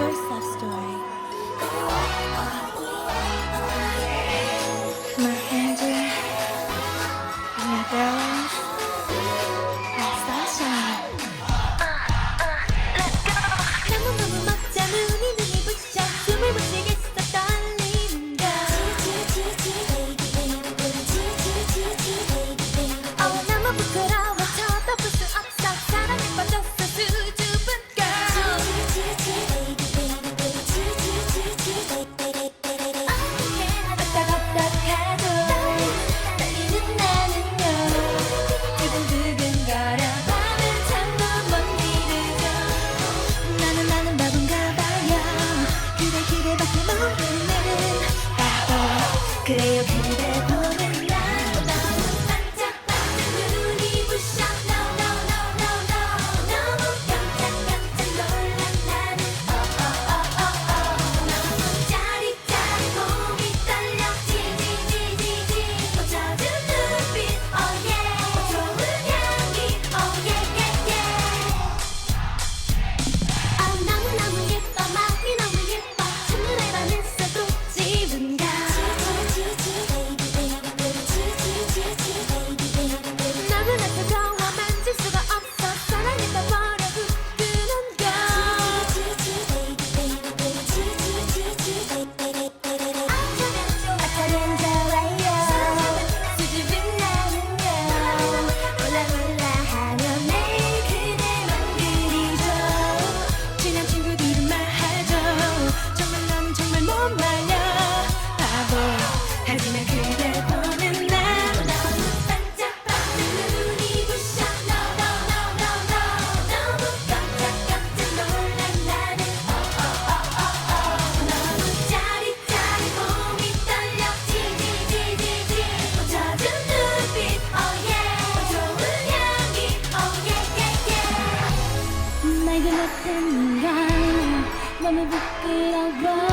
Ghost Love Story. creo 것 때문에 너무 부끄러워.